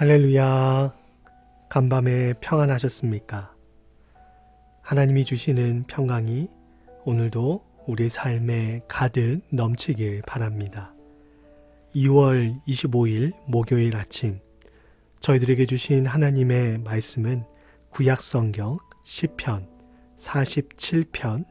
할렐루야. 간밤에 평안하셨습니까? 하나님이 주시는 평강이 오늘도 우리 삶에 가득 넘치길 바랍니다. 2월 25일 목요일 아침 저희들에게 주신 하나님의 말씀은 구약 성경 10편 47편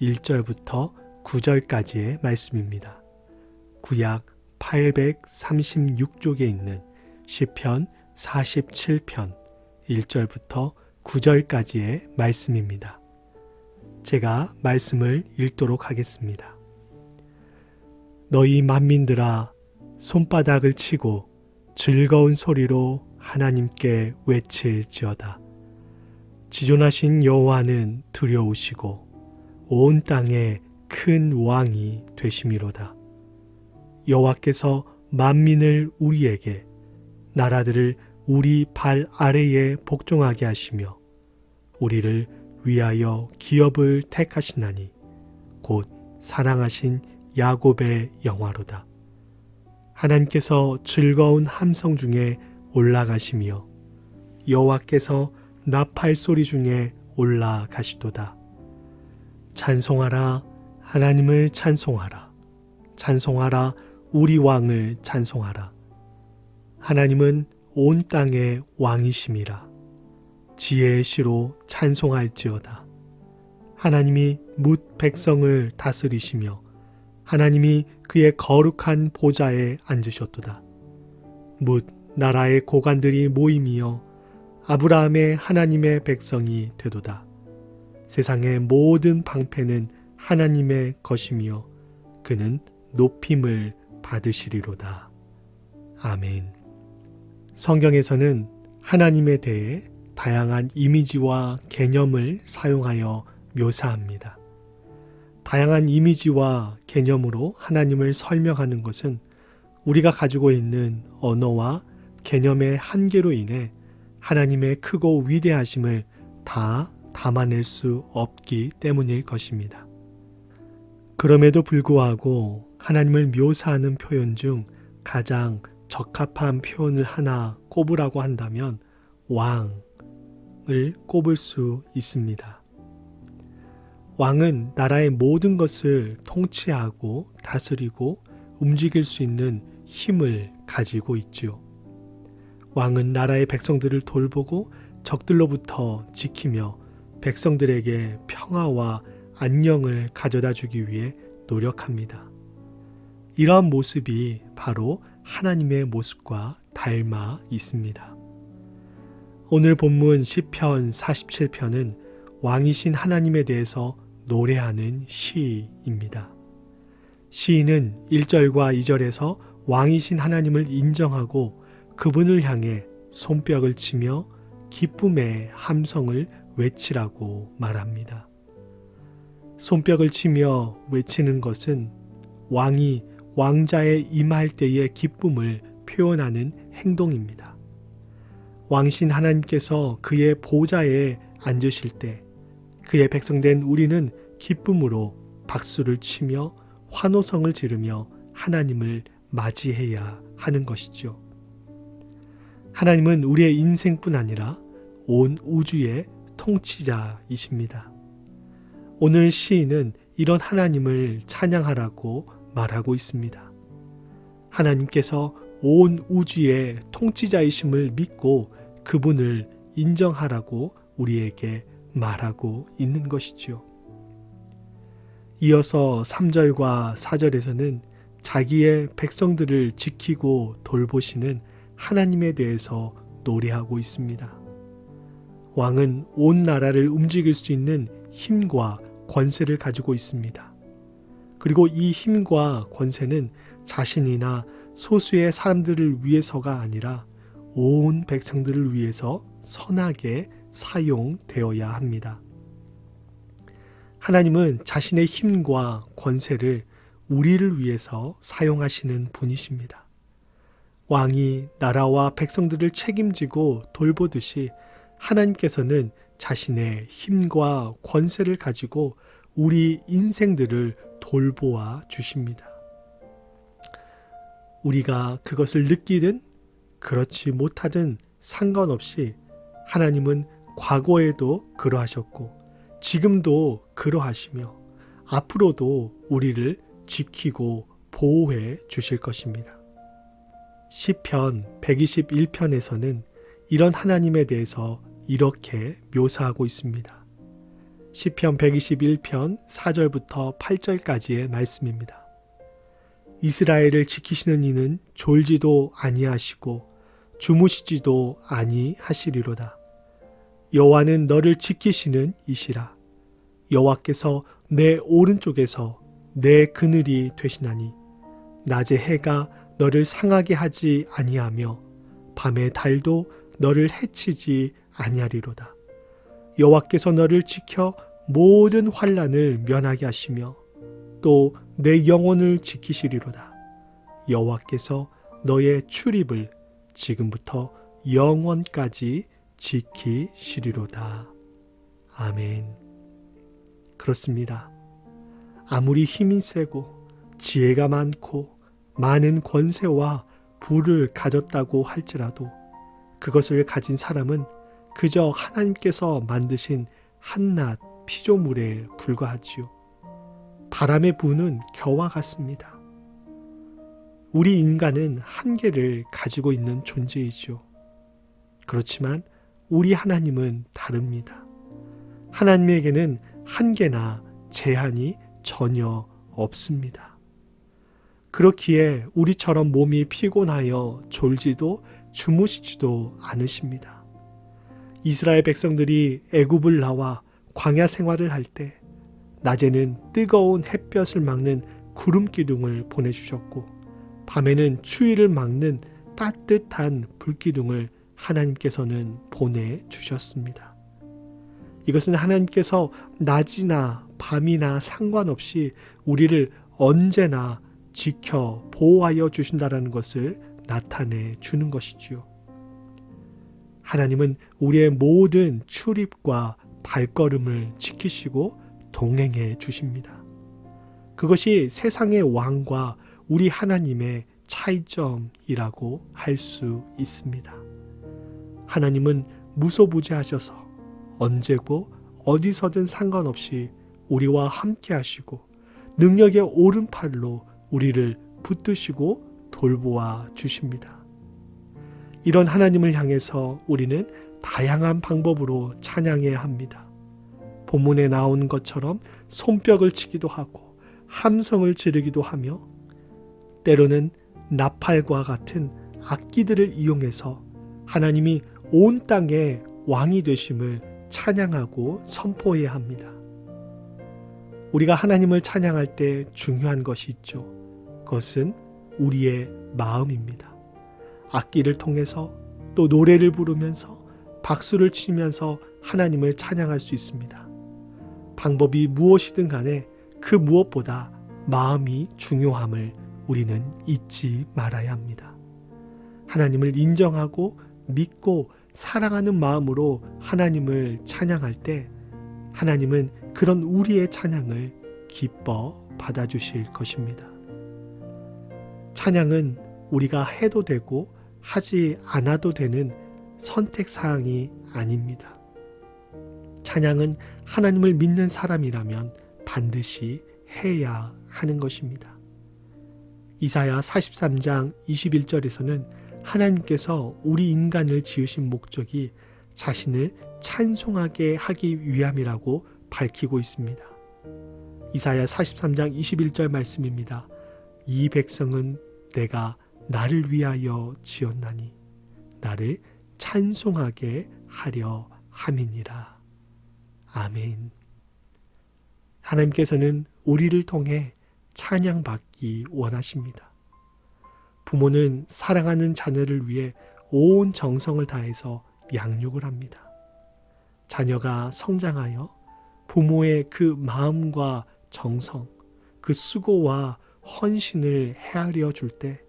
1절부터 9절까지의 말씀입니다. 구약 836쪽에 있는 시편 47편 1절부터 9절까지의 말씀입니다. 제가 말씀을 읽도록 하겠습니다. 너희 만민들아 손바닥을 치고 즐거운 소리로 하나님께 외칠지어다. 지존하신 여호와는 두려우시고 온 땅에 큰 왕이 되심이로다. 여호와께서 만민을 우리에게 나라들을 우리 발 아래에 복종하게 하시며 우리를 위하여 기업을 택하시나니 곧 사랑하신 야곱의 영화로다. 하나님께서 즐거운 함성 중에 올라가시며 여호와께서 나팔 소리 중에 올라가시도다. 찬송하라 하나님을 찬송하라 찬송하라 우리 왕을 찬송하라 하나님은 온 땅의 왕이심이라 지혜의 시로 찬송할지어다 하나님이 뭇 백성을 다스리시며 하나님이 그의 거룩한 보좌에 앉으셨도다 뭇 나라의 고관들이 모임이여 아브라함의 하나님의 백성이 되도다 세상의 모든 방패는 하나님의 것이며 그는 높임을 받으시리로다. 아멘. 성경에서는 하나님에 대해 다양한 이미지와 개념을 사용하여 묘사합니다. 다양한 이미지와 개념으로 하나님을 설명하는 것은 우리가 가지고 있는 언어와 개념의 한계로 인해 하나님의 크고 위대하심을 다 담아낼 수 없기 때문일 것입니다. 그럼에도 불구하고 하나님을 묘사하는 표현 중 가장 적합한 표현을 하나 꼽으라고 한다면 왕을 꼽을 수 있습니다. 왕은 나라의 모든 것을 통치하고 다스리고 움직일 수 있는 힘을 가지고 있지요. 왕은 나라의 백성들을 돌보고 적들로부터 지키며 백성들에게 평화와 안녕을 가져다 주기 위해 노력합니다. 이러한 모습이 바로 하나님의 모습과 닮아 있습니다. 오늘 본문 시편 47편은 왕이신 하나님에 대해서 노래하는 시입니다. 시인은 1절과 2절에서 왕이신 하나님을 인정하고 그분을 향해 손뼉을 치며 기쁨의 함성을 외치라고 말합니다. 손뼉을 치며 외치는 것은 왕이 왕자에 임할 때의 기쁨을 표현하는 행동입니다. 왕신 하나님께서 그의 보좌에 앉으실 때 그의 백성된 우리는 기쁨으로 박수를 치며 환호성을 지르며 하나님을 맞이해야 하는 것이죠. 하나님은 우리의 인생뿐 아니라 온 우주의 통치자이십니다. 오늘 시인은 이런 하나님을 찬양하라고 말하고 있습니다. 하나님께서 온 우주의 통치자이심을 믿고 그분을 인정하라고 우리에게 말하고 있는 것이지요. 이어서 3절과 4절에서는 자기의 백성들을 지키고 돌보시는 하나님에 대해서 노래하고 있습니다. 왕은 온 나라를 움직일 수 있는 힘과 권세를 가지고 있습니다. 그리고 이 힘과 권세는 자신이나 소수의 사람들을 위해서가 아니라 온 백성들을 위해서 선하게 사용되어야 합니다. 하나님은 자신의 힘과 권세를 우리를 위해서 사용하시는 분이십니다. 왕이 나라와 백성들을 책임지고 돌보듯이 하나님께서는 자신의 힘과 권세를 가지고 우리 인생들을 돌보아 주십니다. 우리가 그것을 느끼든 그렇지 못하든 상관없이 하나님은 과거에도 그러하셨고 지금도 그러하시며 앞으로도 우리를 지키고 보호해 주실 것입니다. 시편 121편에서는 이런 하나님에 대해서 이렇게 묘사하고 있습니다. 시편 121편 4절부터 8절까지의 말씀입니다. 이스라엘을 지키시는 이는 졸지도 아니하시고 주무시지도 아니하시리로다. 여호와는 너를 지키시는 이시라. 여호와께서 내 오른쪽에서 내 그늘이 되시나니 낮에 해가 너를 상하게 하지 아니하며 밤에 달도 너를 해치지 아니하리로다. 여호와께서 너를 지켜 모든 환란을 면하게 하시며 또 내 영혼을 지키시리로다. 여호와께서 너의 출입을 지금부터 영원까지 지키시리로다. 아멘. 그렇습니다. 아무리 힘이 세고 지혜가 많고 많은 권세와 부를 가졌다고 할지라도 그것을 가진 사람은 그저 하나님께서 만드신 한낱 피조물에 불과하지요. 바람의 부는 겨와 같습니다. 우리 인간은 한계를 가지고 있는 존재이지요. 그렇지만 우리 하나님은 다릅니다. 하나님에게는 한계나 제한이 전혀 없습니다. 그렇기에 우리처럼 몸이 피곤하여 졸지도 주무시지도 않으십니다. 이스라엘 백성들이 애굽을 나와 광야 생활을 할 때 낮에는 뜨거운 햇볕을 막는 구름 기둥을 보내주셨고 밤에는 추위를 막는 따뜻한 불기둥을 하나님께서는 보내주셨습니다. 이것은 하나님께서 낮이나 밤이나 상관없이 우리를 언제나 지켜 보호하여 주신다라는 것을 나타내 주는 것이지요. 하나님은 우리의 모든 출입과 발걸음을 지키시고 동행해 주십니다. 그것이 세상의 왕과 우리 하나님의 차이점이라고 할 수 있습니다. 하나님은 무소부재하셔서 언제고 어디서든 상관없이 우리와 함께 하시고 능력의 오른팔로 우리를 붙드시고 돌보아 주십니다. 이런 하나님을 향해서 우리는 다양한 방법으로 찬양해야 합니다. 본문에 나온 것처럼 손뼉을 치기도 하고 함성을 지르기도 하며 때로는 나팔과 같은 악기들을 이용해서 하나님이 온 땅의 왕이 되심을 찬양하고 선포해야 합니다. 우리가 하나님을 찬양할 때 중요한 것이 있죠. 그것은 우리의 마음입니다. 악기를 통해서 또 노래를 부르면서 박수를 치면서 하나님을 찬양할 수 있습니다. 방법이 무엇이든 간에 그 무엇보다 마음이 중요함을 우리는 잊지 말아야 합니다. 하나님을 인정하고 믿고 사랑하는 마음으로 하나님을 찬양할 때 하나님은 그런 우리의 찬양을 기뻐 받아주실 것입니다. 찬양은 우리가 해도 되고 하지 않아도 되는 선택 사항이 아닙니다. 찬양은 하나님을 믿는 사람이라면 반드시 해야 하는 것입니다. 이사야 43장 21절에서는 하나님께서 우리 인간을 지으신 목적이 자신을 찬송하게 하기 위함이라고 밝히고 있습니다. 이사야 43장 21절 말씀입니다. 이 백성은 내가 나를 위하여 지었나니 나를 찬송하게 하려 함이니라. 아멘. 하나님께서는 우리를 통해 찬양받기 원하십니다. 부모는 사랑하는 자녀를 위해 온 정성을 다해서 양육을 합니다. 자녀가 성장하여 부모의 그 마음과 정성, 그 수고와 헌신을 헤아려 줄 때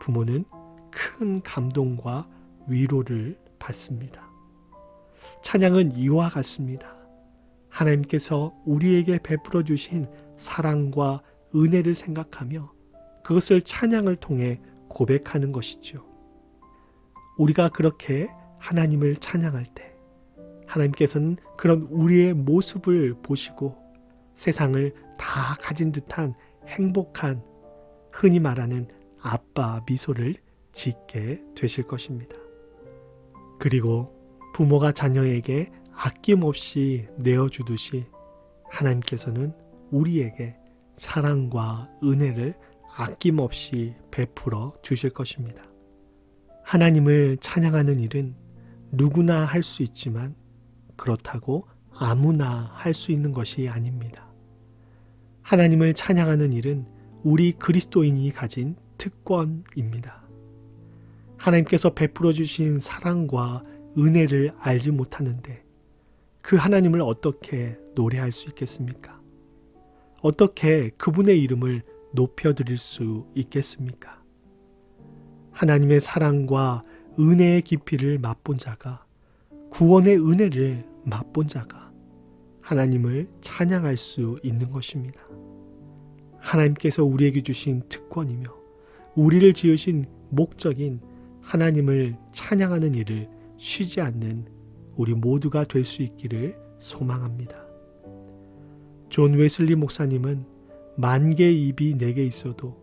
부모는 큰 감동과 위로를 받습니다. 찬양은 이와 같습니다. 하나님께서 우리에게 베풀어 주신 사랑과 은혜를 생각하며 그것을 찬양을 통해 고백하는 것이죠. 우리가 그렇게 하나님을 찬양할 때 하나님께서는 그런 우리의 모습을 보시고 세상을 다 가진 듯한 행복한 흔히 말하는 아빠 미소를 짓게 되실 것입니다. 그리고 부모가 자녀에게 아낌없이 내어주듯이 하나님께서는 우리에게 사랑과 은혜를 아낌없이 베풀어 주실 것입니다. 하나님을 찬양하는 일은 누구나 할 수 있지만 그렇다고 아무나 할 수 있는 것이 아닙니다. 하나님을 찬양하는 일은 우리 그리스도인이 가진 특권입니다. 하나님께서 베풀어 주신 사랑과 은혜를 알지 못하는데 그 하나님을 어떻게 노래할 수 있겠습니까? 어떻게 그분의 이름을 높여드릴 수 있겠습니까? 하나님의 사랑과 은혜의 깊이를 맛본 자가 구원의 은혜를 맛본 자가 하나님을 찬양할 수 있는 것입니다. 하나님께서 우리에게 주신 특권이며 우리를 지으신 목적인 하나님을 찬양하는 일을 쉬지 않는 우리 모두가 될 수 있기를 소망합니다. 존 웨슬리 목사님은 만 개의 입이 내게 있어도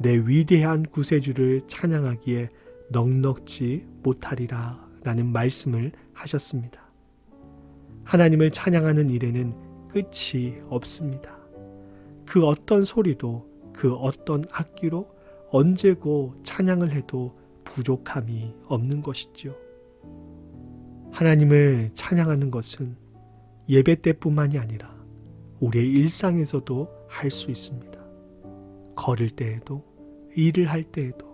내 위대한 구세주를 찬양하기에 넉넉지 못하리라 라는 말씀을 하셨습니다. 하나님을 찬양하는 일에는 끝이 없습니다. 그 어떤 소리도 그 어떤 악기로 언제고 찬양을 해도 부족함이 없는 것이지요. 하나님을 찬양하는 것은 예배 때뿐만이 아니라 우리의 일상에서도 할 수 있습니다. 걸을 때에도 일을 할 때에도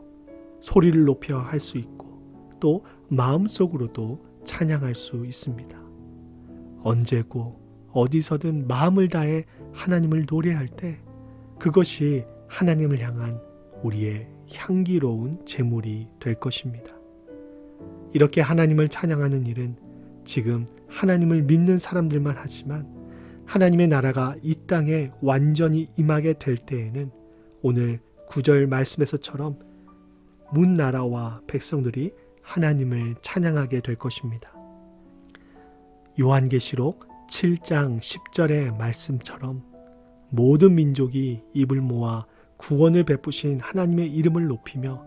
소리를 높여 할 수 있고 또 마음속으로도 찬양할 수 있습니다. 언제고 어디서든 마음을 다해 하나님을 노래할 때 그것이 하나님을 향한 우리의 향기로운 제물이 될 것입니다. 이렇게 하나님을 찬양하는 일은 지금 하나님을 믿는 사람들만 하지만 하나님의 나라가 이 땅에 완전히 임하게 될 때에는 오늘 구절 말씀에서처럼 문 나라와 백성들이 하나님을 찬양하게 될 것입니다. 요한계시록 7장 10절의 말씀처럼 모든 민족이 입을 모아 구원을 베푸신 하나님의 이름을 높이며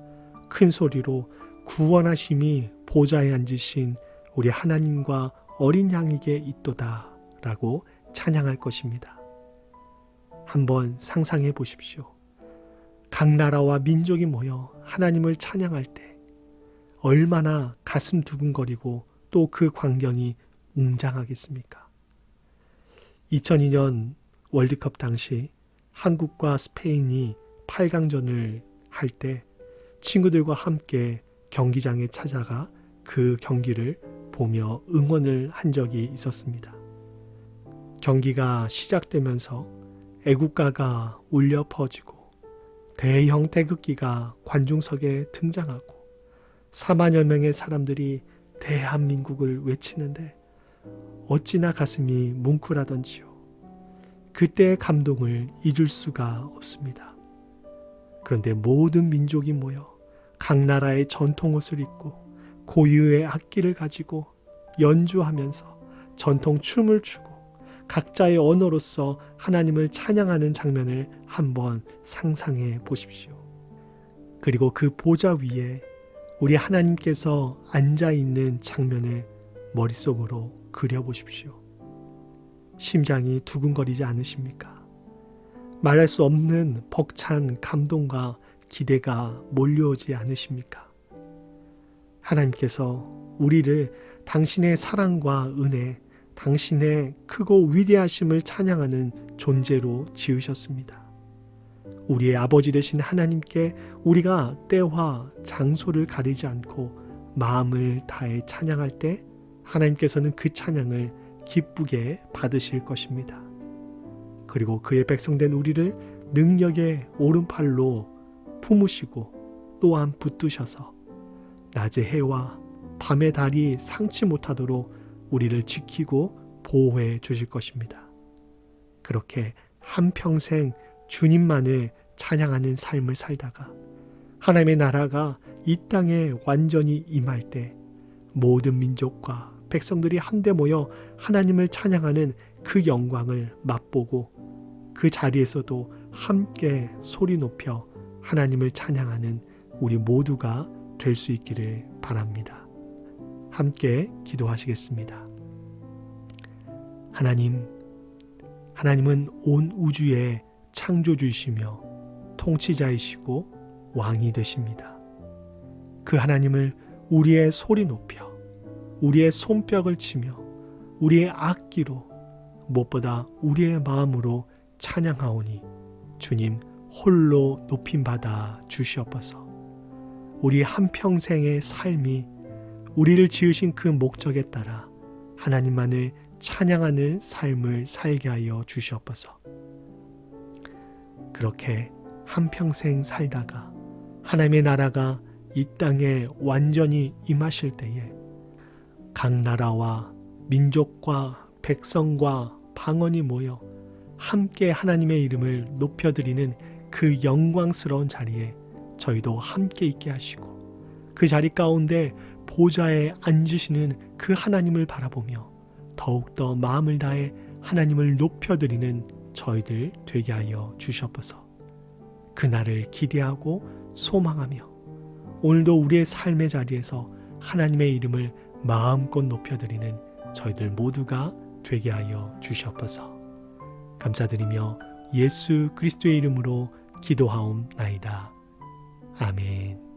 큰 소리로 구원하심이 보좌에 앉으신 우리 하나님과 어린 양에게 있도다 라고 찬양할 것입니다. 한번 상상해 보십시오. 각 나라와 민족이 모여 하나님을 찬양할 때 얼마나 가슴 두근거리고 또 그 광경이 웅장하겠습니까? 2002년 월드컵 당시 한국과 스페인이 8강전을 할 때 친구들과 함께 경기장에 찾아가 그 경기를 보며 응원을 한 적이 있었습니다. 경기가 시작되면서 애국가가 울려 퍼지고 대형 태극기가 관중석에 등장하고 4만여 명의 사람들이 대한민국을 외치는데 어찌나 가슴이 뭉클하던지요. 그때의 감동을 잊을 수가 없습니다. 그런데 모든 민족이 모여 각 나라의 전통 옷을 입고 고유의 악기를 가지고 연주하면서 전통 춤을 추고 각자의 언어로서 하나님을 찬양하는 장면을 한번 상상해 보십시오. 그리고 그 보좌 위에 우리 하나님께서 앉아 있는 장면을 머릿속으로 그려보십시오. 심장이 두근거리지 않으십니까? 말할 수 없는 벅찬 감동과 기대가 몰려오지 않으십니까? 하나님께서 우리를 당신의 사랑과 은혜, 당신의 크고 위대하심을 찬양하는 존재로 지으셨습니다. 우리의 아버지 되신 하나님께 우리가 때와 장소를 가리지 않고 마음을 다해 찬양할 때 하나님께서는 그 찬양을 기쁘게 받으실 것입니다. 그리고 그의 백성된 우리를 능력의 오른팔로 품으시고 또한 붙드셔서 낮의 해와 밤의 달이 상치 못하도록 우리를 지키고 보호해 주실 것입니다. 그렇게 한평생 주님만을 찬양하는 삶을 살다가 하나님의 나라가 이 땅에 완전히 임할 때 모든 민족과 백성들이 한데 모여 하나님을 찬양하는 그 영광을 맛보고 그 자리에서도 함께 소리 높여 하나님을 찬양하는 우리 모두가 될 수 있기를 바랍니다. 함께 기도하시겠습니다. 하나님, 하나님은 온 우주의 창조주이시며 통치자이시고 왕이 되십니다. 그 하나님을 우리의 소리 높여 우리의 손뼉을 치며 우리의 악기로 무엇보다 우리의 마음으로 찬양하오니 주님 홀로 높임 받아 주시옵소서. 우리 한평생의 삶이 우리를 지으신 그 목적에 따라 하나님만을 찬양하는 삶을 살게 하여 주시옵소서. 그렇게 한평생 살다가 하나님의 나라가 이 땅에 완전히 임하실 때에 각 나라와 민족과 백성과 방언이 모여 함께 하나님의 이름을 높여드리는 그 영광스러운 자리에 저희도 함께 있게 하시고 그 자리 가운데 보좌에 앉으시는 그 하나님을 바라보며 더욱더 마음을 다해 하나님을 높여드리는 저희들 되게 하여 주시옵소서. 그날을 기대하고 소망하며 오늘도 우리의 삶의 자리에서 하나님의 이름을 마음껏 높여드리는 저희들 모두가 되게 하여 주시옵소서. 감사드리며 예수 그리스도의 이름으로 기도하옵나이다. 아멘.